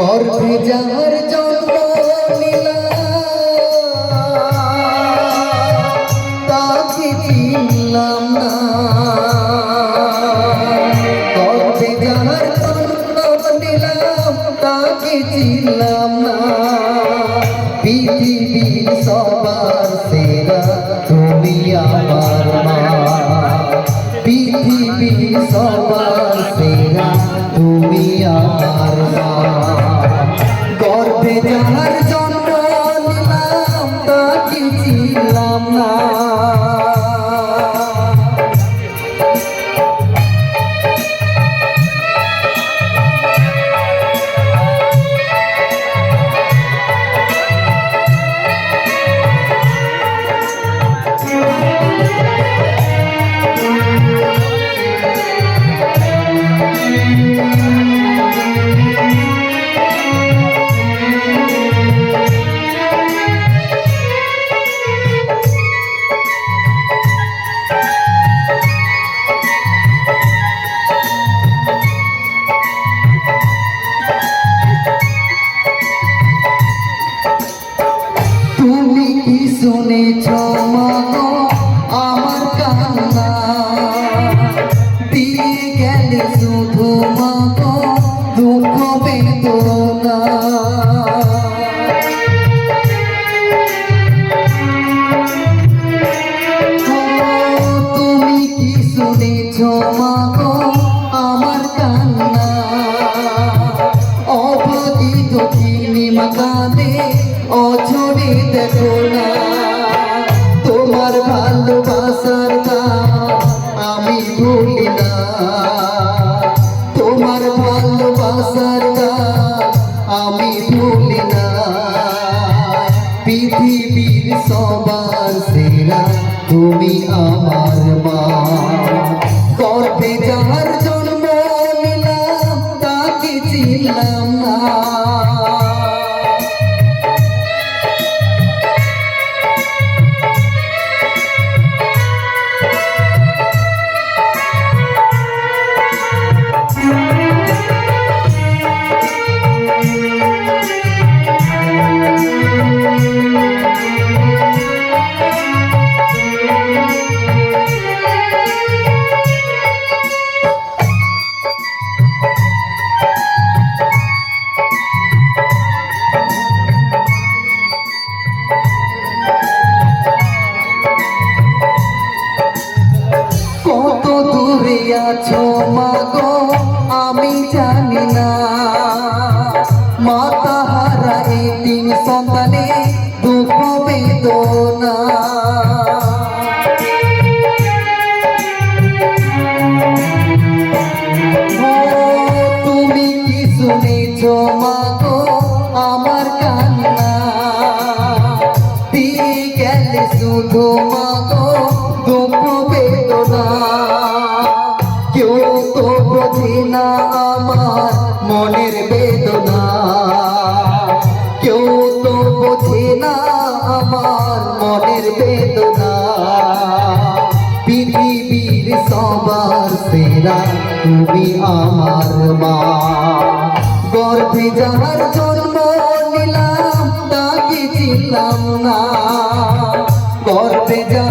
গর্ভে যার জন্ম তাকে চিনলাম না। গর্ভে না। পৃথিবীর সবার সেরা ছিলাম শুনেছ মাগো তুমি আমার মা। গর্বে যাহার জন্ম নিলাম তাকে ছিলাম দূরে আছো মাগো, আমি জানি না। মাতা হারা এই তিন সন্তানে দুঃখ, বেদনা। তুমি কি শুনেছ আমার কান্না? দিয়ে গেলে শুধু মাগো, দুঃখ, বেদনা। কেউ তো বোঝে না আমার মনের বেদনা। কেউ তো বোঝে না আমার মনের বেদনা। পৃথিবীর সবার সেরা তুমি আমার মা। গর্ভে যাহার জন্ম নিলাম, তাকে ছিলাম না। গর্ভে যা